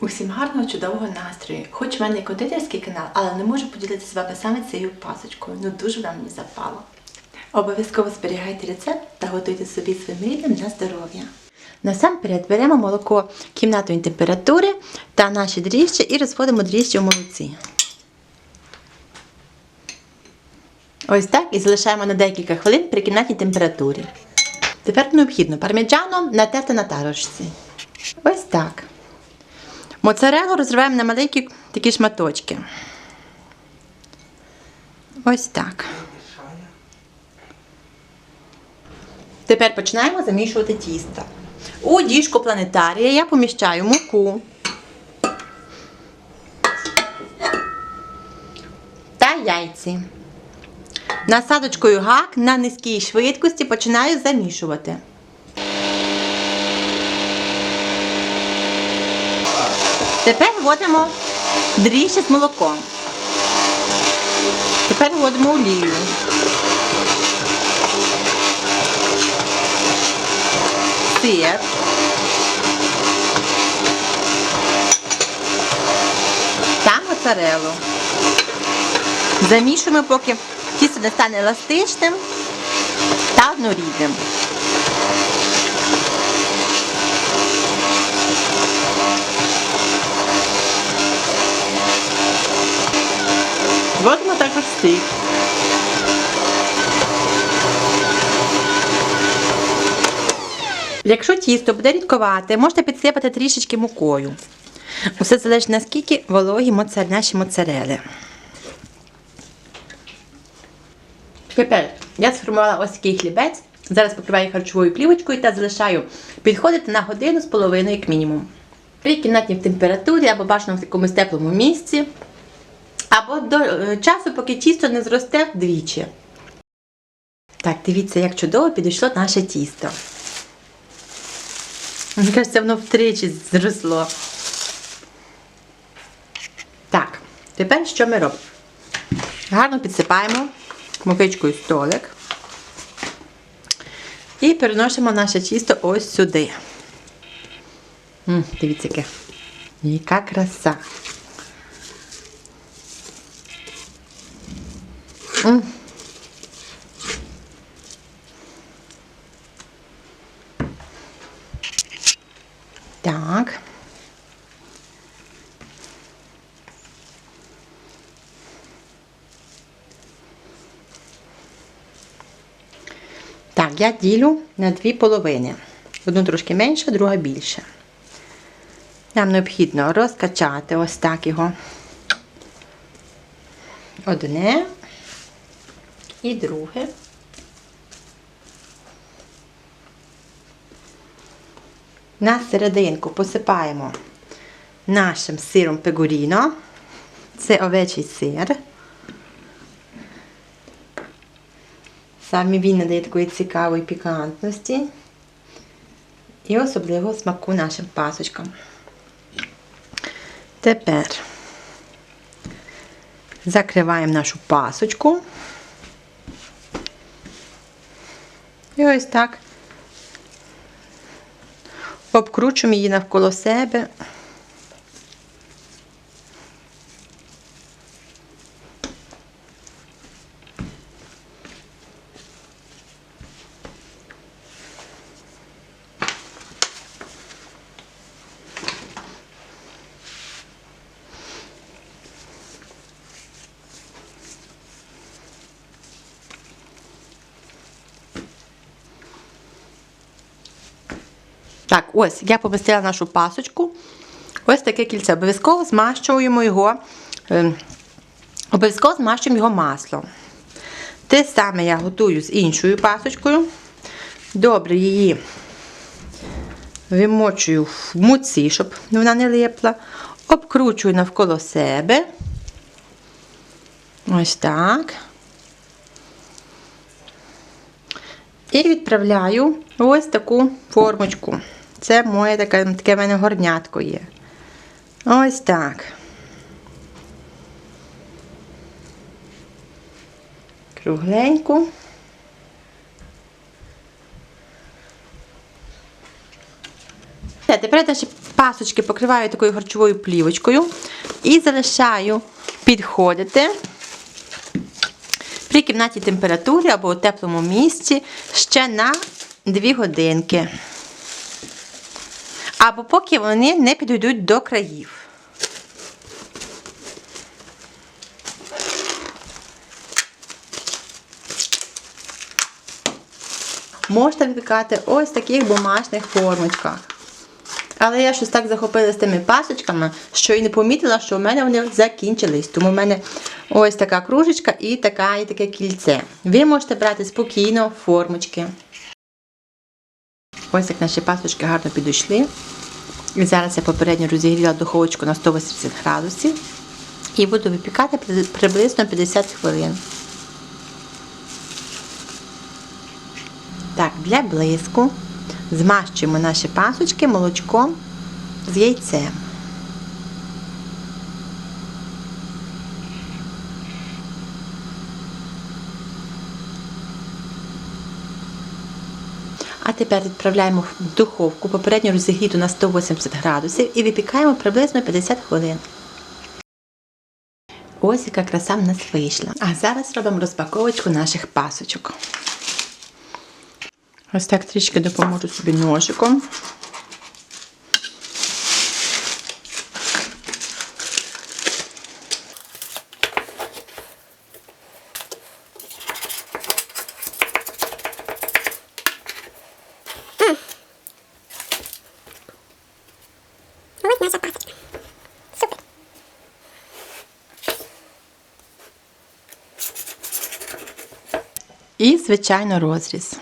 Усім гарного, чудового настрою. Хоч в мене кондитерський канал, але не можу поділитися з вами саме цією пасочкою. Ну дуже вона мені запала. Обов'язково зберігайте рецепт та готуйте собі своїм рідним на здоров'я. Насамперед беремо молоко кімнатної температури та наші дріжджі і розводимо дріжджі у молоці. Ось так і залишаємо на декілька хвилин при кімнатній температурі. Тепер необхідно парміджано натерти на тарочці. Ось так. Моцарелу розриваємо на маленькі такі шматочки. Ось так. Тепер починаємо замішувати тісто. У діжку планетарія я поміщаю муку та яйці. Насадочкою гак на низькій швидкості починаю замішувати. Тепер вводимо дріжджі з молоком. Тепер вводимо олію. Сир. Та моцарелу. Замішуємо, поки тісто не стане еластичним та однорідним. Вводимо також стик. Якщо тісто буде рідковате, можете підсипати трішечки мукою. Усе залежить наскільки вологі наші моцарели. Тепер я сформувала ось такий хлібець. Зараз покриваю харчовою плівочкою та залишаю підходити на годину з половиною, як мінімум. При кімнатній температурі або бажано в якомусь теплому місці. Або до е, часу, поки тісто не зросте вдвічі. Так, дивіться, як чудово підійшло наше тісто. Мені кажеться, воно втричі зросло. Так, тепер що ми робимо? Гарно підсипаємо мукичкою столик. І переносимо наше тісто ось сюди. М, дивіться, яке. Яка краса. М. Так. Так, я ділю на дві половини. Одну трошки менше, друга більше. Нам необхідно розкачати ось так його. Одне і друге. На серединку посипаємо нашим сиром пегуріно. Це овечий сир. Саме він надає такої цікавої пікантності і особливого смаку нашим пасочкам. Тепер закриваємо нашу пасочку. І ось так обкручуємо її навколо себе. Так, ось я помістила нашу пасочку. Ось таке кільце. Обов'язково змащуємо його, е, обов'язково змащуємо його маслом. Те саме я готую з іншою пасочкою. Добре її вимочую в муці, щоб вона не липла. Обкручую навколо себе. Ось так. І відправляю ось таку формочку. Це моє таке, таке в мене горнятко є. Ось так. Кругленьку. Все, тепер я ще Пасочки покриваю такою харчовою плівочкою і залишаю підходити при кімнатній температурі або у теплому місці ще на 2 годинки. Або поки вони не підійдуть до країв. Можна випікати ось в таких бумажних формочках. Але я щось так захопилася тими пасочками, що і не помітила, що в мене вони закінчились. Тому в мене ось така кружечка і, така, і таке кільце. Ви можете брати спокійно формочки. Ось як наші пасочки гарно підійшли. І зараз я попередньо розігріла духовочку на 180 градусів і буду випікати приблизно 50 хвилин. Так, для блиску змащуємо наші пасочки молочком з яйцем. А тепер відправляємо в духовку попередньо розігріту на 180 градусів і випікаємо приблизно 50 хвилин. Ось яка краса в нас вийшла. А зараз робимо розпаковочку наших пасочок. Ось так трішки допоможу собі ножиком. І, звичайно, розріз.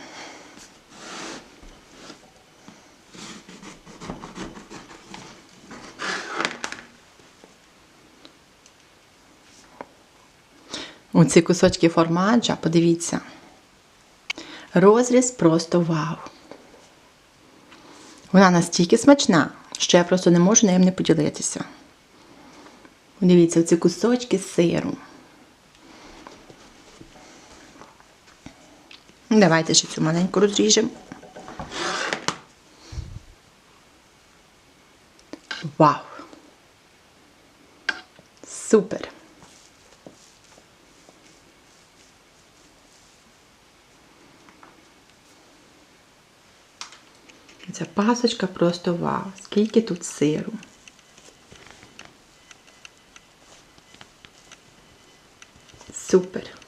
Оці кусочки формаджа, подивіться. Розріз просто вау. Вона настільки смачна, що я просто не можу нею не поділитися. Дивіться, оці кусочки сиру. Давайте ще цю маленьку розріжемо. Вау! Супер! Ця пасочка просто вау! Скільки тут сиру! Супер!